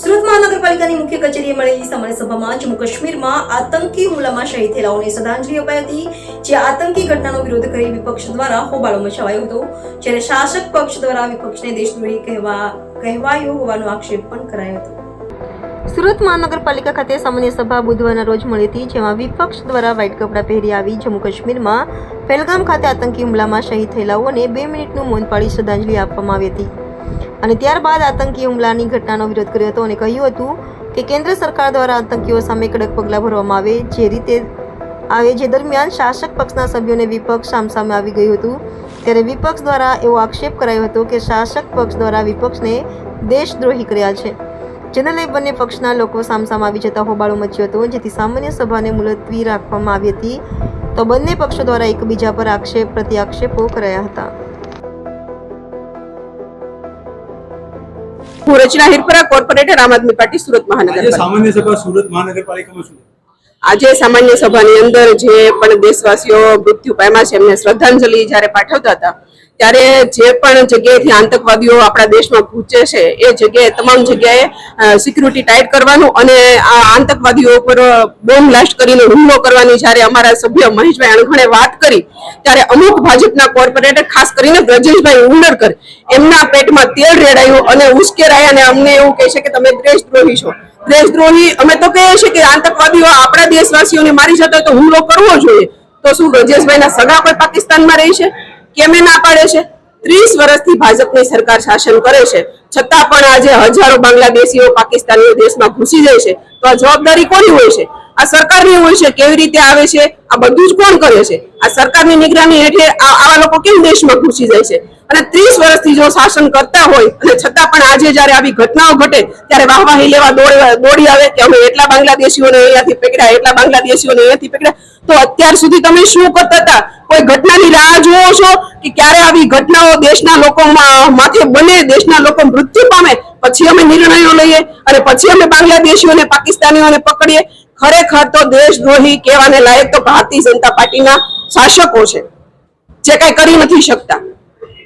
સુરત મહાનગરપાલિકાની મુખ્ય કચેરીએ મળેલી સામાન્ય સભામાં જમ્મુ કાશ્મીરમાં આતંકી હુમલામાં શહીદ થયેલાઓને શ્રદ્ધાંજલિ અપાઈ હતી, જે આતંકી ઘટનાનો વિરોધ કરી વિપક્ષ દ્વારા હોબાળો મચાવાયો હતો. જ્યારે શાસક પક્ષ દ્વારા વિપક્ષને દેશદ્રોહી કહેવા, કહેવાયો હોવાનો આક્ષેપ પણ કરાયો હતો. સુરત મહાનગરપાલિકા ખાતે સામાન્ય સભા બુધવારના રોજ મળી હતી, જેમાં વિપક્ષ દ્વારા વ્હાઇટ કપડાં પહેરી આવી જમ્મુ કાશ્મીરમાં પહેલગામ ખાતે આતંકી હુમલામાં શહીદ થયેલાઓને બે મિનિટનું મૌન પાળી શ્રદ્ધાંજલિ આપવામાં આવી હતી. અને ત્યારબાદ આતંકી હુમલાની ઘટનાનો વિરોધ કર્યો હતો અને કહ્યું હતું કે કેન્દ્ર સરકાર દ્વારા આતંકીઓ સામે કડક પગલાં ભરવામાં આવે, જે રીતે આવે જે દરમિયાન શાસક પક્ષના સભ્યોને વિપક્ષ સામસામે આવી ગયું હતું. ત્યારે વિપક્ષ દ્વારા એવો આક્ષેપ કરાયો હતો કે શાસક પક્ષ દ્વારા વિપક્ષને દેશદ્રોહી કર્યા છે. જેને લઈ બંને પક્ષના લોકો સામસામે આવી જતા હોબાળો મચ્યો હતો, જેથી સામાન્ય સભાને મુલતવી રાખવામાં આવી હતી. તો બંને પક્ષો દ્વારા એકબીજા પર આક્ષેપ પ્રતિ આક્ષેપો કરાયા હતા. હું રચના હિરપરા કોર્પોરેટર આમ આદમી પાર્ટી સુરત મહાનગરપાલિકા સામાન્ય સભા સુરત મહાનગરપાલિકામાં શું? આજે સામાન્ય સભાની અંદર જે પણ દેશવાસીઓ મૃત્યુ પામ્યા છે એમને શ્રદ્ધાંજલિ જ્યારે પાઠવતા હતા ત્યારે જે પણ જગ્યાએથી આતંકવાદીઓ આપણા દેશમાં પૂછે છે, એ જગ્યાએ તમામ જગ્યાએ સિક્યુરિટી ટાઈટ કરવાનું અને આ આતંકવાદીઓ ઉપર બોમ્બ બ્લાસ્ટ કરીને હુમલો કરવાની જ્યારે અમારા સભ્ય મહેશભાઈ અણઘણે વાત કરી, ત્યારે અમુક ભાજપના કોર્પોરેટર ખાસ કરીને બ્રજેશભાઈ ઉંડરકર, એમના પેટમાં તેલ રેડાયું અને ઉશ્કેરાયા અને અમને એવું કહે છે કે તમે દેશદ્રોહી છો. દેશદ્રોહી અમે તો કહીએ છીએ કે આતંકવાદીઓ આપણા દેશવાસીઓને મારી જતા તો હુમલો કરવો જોઈએ. તો શું બ્રજેશભાઈના સગા કોઈ પાકિસ્તાનમાં રહી છે? કેમ ના પાડે છે? ત્રીસ વર્ષથી ભાજપની સરકાર શાસન કરે છે. છતાં પણ આજે હજારો બાંગ્લાદેશીઓ પાકિસ્તાનીઓ દેશમાં ઘૂસી જાય છે. તો આ જવાબદારી કોની હોય છે? આ સરકારની હોય છે? કેવી રીતે આવે છે? આ બધું જ કોણ કરે છે? આ સરકારની નિગરાની હેઠળ આવા લોકો કેમ દેશમાં ઘૂસી જાય છે? અને ત્રીસ વર્ષથી જો શાસન કરતા હોય અને છતાં પણ આજે જ્યારે આવી ઘટનાઓ ઘટે, ત્યારે વાહવાહી લેવા દોડ- આવે કે અમે એટલા બાંગ્લાદેશીઓને અહીંયાથી પકડ્યા, એટલા બાંગ્લાદેશીઓને અહીંયાથી પકડ્યા, તો અત્યાર સુધી તમે શું કરતા હતા? રાહ છો કે ક્યારે આવી ઘટનાઓ દેશના લોકો માથે બને, દેશના લોકો મૃત્યુ પામે, પછી અમે નિર્ણયો લઈએ અને પછી અમે બાંગ્લાદેશીઓને પાકિસ્તાનીઓને પકડીએ. ખરેખર તો દેશદ્રોહી કહેવાને લાયક તો ભારતીય જનતા પાર્ટીના શાસકો છે. જે કઈ કરી નથી શકતા.